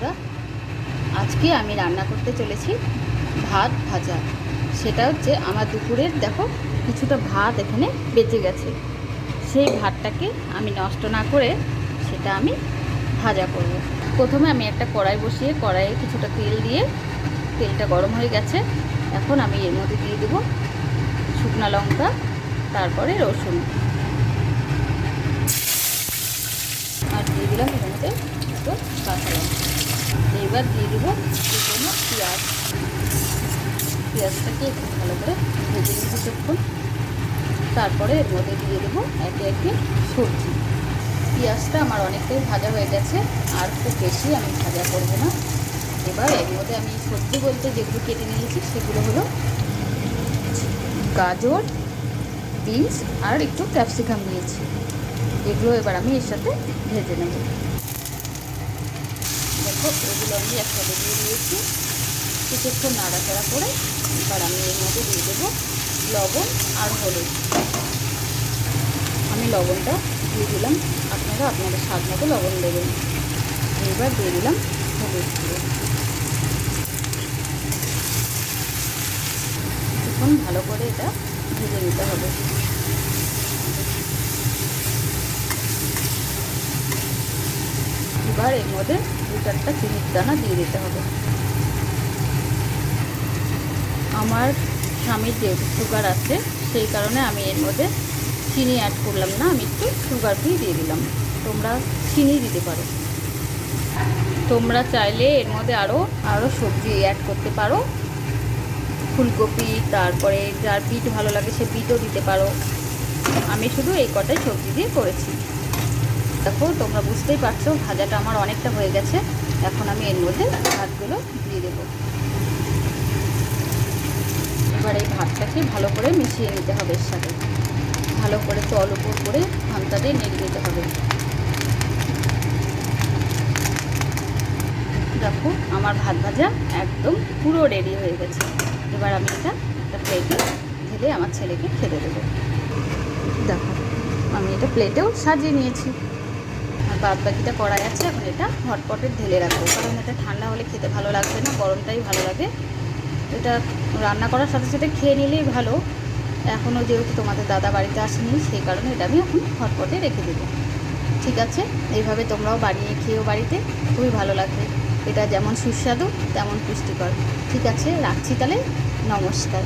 বন্ধুরা, আজকে আমি রান্না করতে চলেছি ভাত ভাজা। সেটা হচ্ছে আমার দুপুরের, দেখো, কিছুটা ভাত এখানে বেঁচে গেছে। সেই ভাতটাকে আমি নষ্ট না করে সেটা আমি ভাজা করব। প্রথমে আমি একটা কড়াই বসিয়ে, কড়াইয়ে কিছুটা তেল দিয়ে, তেলটা গরম হয়ে গেছে। এখন আমি এর মধ্যে দিয়ে দেবো শুকনো লঙ্কা, তারপরে রসুন। আর দিয়ে দিলাম এর মধ্যে একটু কাঁচা লঙ্কা। এইবার দিয়ে দেবো শুকনো পেঁয়াজ। পেঁয়াজটাকে একটু ভালো করে ভেজে নিতে কিছুক্ষণ। তারপরে এর মধ্যে দিয়ে দেবো একে একে সবজি। পেঁয়াজটা আমার অনেকটাই ভাজা হয়ে গেছে, আর খুব বেশি আমি ভাজা করব না। এবার এর মধ্যে আমি সবজি বলতে যেগুলো কেটে নিয়েছি, সেগুলো হলো গাজর, বিনস আর একটু ক্যাপসিকাম নিয়েছি এগুলো এবার আমি এর সাথে ভেজে নেব। দেখো এগুলো আমি একসাথে দিয়ে দিয়েছি। কিছুক্ষণ নাড়াচাড়া করে এবার আমি এর মধ্যে দিয়ে দেবো লবণ আর হলুদ। আমি লবণটা দিয়ে দিলাম। আপনারা আপনাদের স্বাদ মতো লবণ দেবেন। এবার দিয়ে দিলাম হলুদ গুঁড়ো। কিছুক্ষণ ভালো করে এটা ভেজে নিতে হবে। এবার এর মধ্যে চারটা চিনির দানা দিয়ে দিতে হবে। আমার স্বামীর যেহেতু সুগার আছে, সেই কারণে আমি এর মধ্যে চিনি অ্যাড করলাম না, আমি একটু সুগার ফ্রি দিয়ে দিলাম। তোমরা চিনি দিতে পারো। তোমরা চাইলে এর মধ্যে আরও আরও সবজি অ্যাড করতে পারো। ফুলকপি, তারপরে যার বিট ভালো লাগে সে বিটও দিতে পারো। আমি শুধু এই কটাই সবজি দিয়ে করেছি। দেখো তোমরা বুঝতেই পারছ, ভাজাটা আমার অনেকটা হয়ে গেছে। এখন আমি এর মধ্যে ভাতগুলো দিয়ে দেবো। এবার এই ভাতটাকে ভালো করে মিশিয়ে নিতে হবে এর সাথে। ভালো করে তল উপর করে ভামটা দিয়ে নেড়ে নিতে হবে। দেখো, আমার ভাত ভাজা একদম পুরো রেডি হয়ে গেছে। এবার আমি এটা একটা প্লেটে ঢেলে আমার ছেলেকে খেতে দেবো। দেখো, আমি এটা প্লেটেও সাজিয়ে নিয়েছি। বাদ বাকিটা কড়াই আছে। এখন এটা হটপটে ঢেলে রাখব। কারণ এটা ঠান্ডা হলে খেতে ভালো লাগবে না, গরমটাই ভালো লাগে। এটা রান্না করার সাথে সাথে খেয়ে নিলেই ভালো। এখনও যেহেতু তোমাদের দাদা বাড়িতে আসেনি, সেই কারণে এটা আমি এখন হটপটে রেখে দেবো। ঠিক আছে? এইভাবে তোমরাও বানিয়ে খেয়েও বাড়িতে, খুবই ভালো লাগবে। এটা যেমন সুস্বাদু, তেমন পুষ্টিকর। ঠিক আছে? রাখছি তাহলে। নমস্কার।